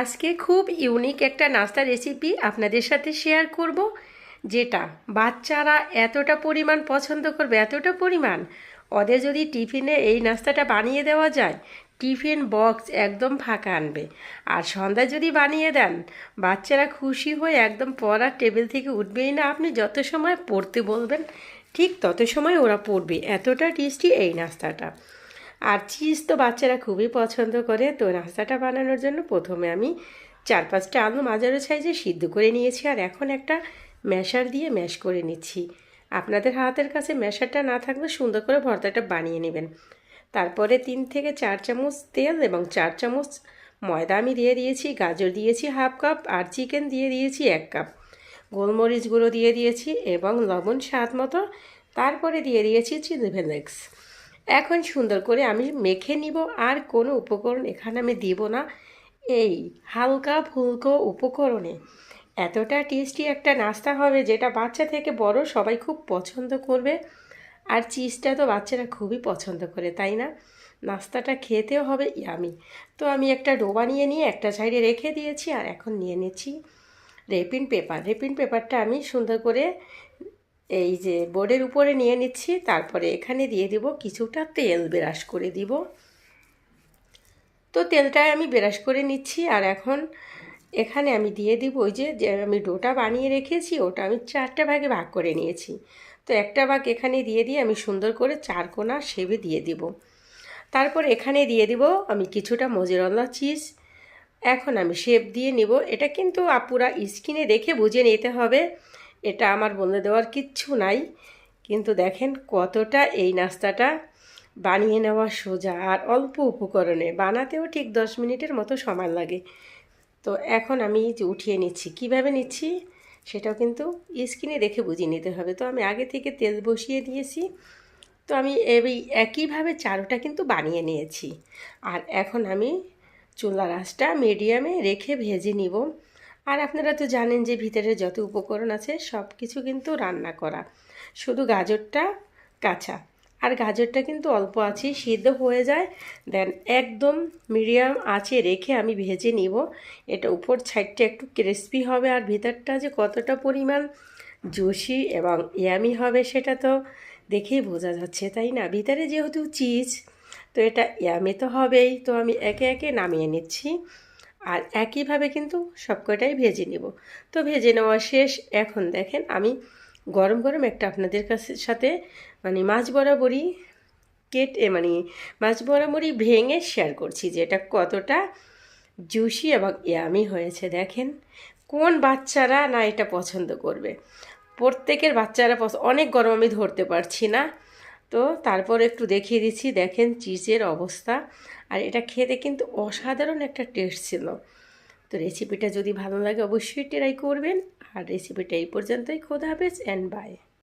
আজকে খুব ইউনিক একটা নাস্তা রেসিপি আপনাদের সাথে শেয়ার করব, যেটা বাচ্চারা এতটা পরিমাণ পছন্দ করবে, এতটা পরিমাণ। ওদের যদি টিফিনে এই নাস্তাটা বানিয়ে দেওয়া যায়, টিফিন বক্স একদম ফাঁকা আনবে। আর সন্ধ্যায় যদি বানিয়ে দেন, বাচ্চারা খুশি হয়ে একদম পড়ার টেবিল থেকে উঠবেই না। আপনি যত সময় পড়তে বলবেন, ঠিক তত সময় ওরা পড়বে। এতটা টেস্টি এই নাস্তাটা। আর চিজ তো বাচ্চারা খুবই পছন্দ করে, তো নাস্তাটা বানানোর জন্য প্রথমে আমি চার পাঁচটা আলু মাঝারো সাইজে সিদ্ধ করে নিয়েছি আর এখন একটা ম্যাশার দিয়ে ম্যাশ করে নিচ্ছি। আপনাদের হাতের কাছে ম্যাশারটা না থাকলে সুন্দর করে ভর্তাটা বানিয়ে নেবেন। তারপরে তিন থেকে চার চামচ তেল এবং চার চামচ ময়দা আমি দিয়ে দিয়েছি, গাজর দিয়েছি হাফ কাপ আর চিকেন দিয়ে দিয়েছি এক কাপ। গোলমরিচ গুঁড়ো দিয়ে দিয়েছি এবং লবণ স্বাদ মতো। তারপরে দিয়ে দিয়েছি চিলি ফ্লেক্স। এখন সুন্দর করে আমি মেখে নিব, আর কোনো উপকরণ এখানে আমি দিব না। এই হালকা ফুলকো উপকরণে। এতটা টেস্টি একটা নাস্তা হবে যেটা বাচ্চা থেকে বড় সবাই খুব পছন্দ করবে। আর চিজটা তো বাচ্চারা খুবই পছন্দ করে, তাই না? নাস্তাটা খেতেও হবে ইয়ামি। তো আমি একটা ডোবা নিয়ে নিয়ে একটা সাইডে রেখে দিয়েছি, আর এখন নিয়ে নিচ্ছি রেপিন পেপার। রেপিন পেপারটা আমি সুন্দর করে এই যে বোর্ডের উপরে নিয়ে নিচ্ছি, তারপরে এখানে দিয়ে দিব কিছুটা তেল ব্রাশ করে দিব। তো তেলটায় আমি ব্রাশ করে নিচ্ছি আর এখন এখানে আমি দিয়ে দিব ওই যে আমি ডোটা বানিয়ে রেখেছি, ওটা আমি চারটা ভাগে ভাগ করে নিয়েছি। তো একটা ভাগ এখানে দিয়ে দিয়ে আমি সুন্দর করে চার কোনা সেবে দিয়ে দিব। তারপর এখানে দিয়ে দিব আমি কিছুটা মজেরলা চিজ। এখন আমি শেপ দিয়ে নিব। এটা কিন্তু আপুরা স্কিনে দেখে বুঝে নিতে হবে। এটা আমার বলে দেওয়ার কিচ্ছু নাই। কিন্তু দেখেন কতটা এই নাস্তাটা বানিয়ে নেওয়া সোজা আর অল্প উপকরণে। বানাতেও ঠিক দশ মিনিটের মতো সময় লাগে। তো এখন আমি যে উঠিয়ে নিচ্ছি। কীভাবে নিচ্ছি? সেটাও কিন্তু স্কিনে দেখে বুঝিয়ে নিতে হবে। তো আমি আগে থেকে তেল বসিয়ে দিয়েছি। তো আমি এই একইভাবে চারোটা কিন্তু বানিয়ে নিয়েছি। আর এখন আমি চুলার আঁচটা মিডিয়ামে রেখে ভেজে নিব। আর আপনারা তো জানেন যে ভিতরে যত উপকরণ আছে সব কিছু কিন্তু রান্না করা। শুধু গাজরটা কাঁচা। আর গাজরটা কিন্তু অল্প আছে সিদ্ধ হয়ে যায়। দেন একদম মিডিয়াম আঁচে রেখে আমি ভেজে নিব। এটা উপর সাইডটা একটু ক্রিসপি হবে আর ভিতরটা যে কতটা পরিমাণ জুসি এবং ইয়ামি হবে সেটা তো দেখেই বোঝা যাচ্ছে, তাই না? ভিতরে যেহেতু চিজ তো এটা ইয়ামি তো হবেই। তো আমি একে একে নামিয়ে নিচ্ছি। আর একইভাবে কিন্তু সবকটাই ভেজে নেব। তো ভেজে নেওয়া শেষ। এখন দেখেন আমি গরম গরম একটা আপনাদের কাছে সাথে মানে মাছ বরাবরই কেটে মানে মাছ বরাবরই ভেঙে শেয়ার করছি যে এটা কতটা জুসি এবং ইয়ামি হয়েছে। দেখেন কোন বাচ্চারা না এটা পছন্দ করবে। প্রত্যেকের বাচ্চারা অনেক গরম আমি ধরতে পারছি না। তো তারপর একটু দেখিয়ে দিচ্ছি। দেখেন চিজের অবস্থা। আর এটা খেতে কিন্তু অসাধারণ একটা টেস্ট ছিল। তো রেসিপিটা যদি ভালো লাগে অবশ্যই ট্রাই করবেন। আর রেসিপিটা এই পর্যন্তই। খোদা হাফেজ অ্যান্ড বাই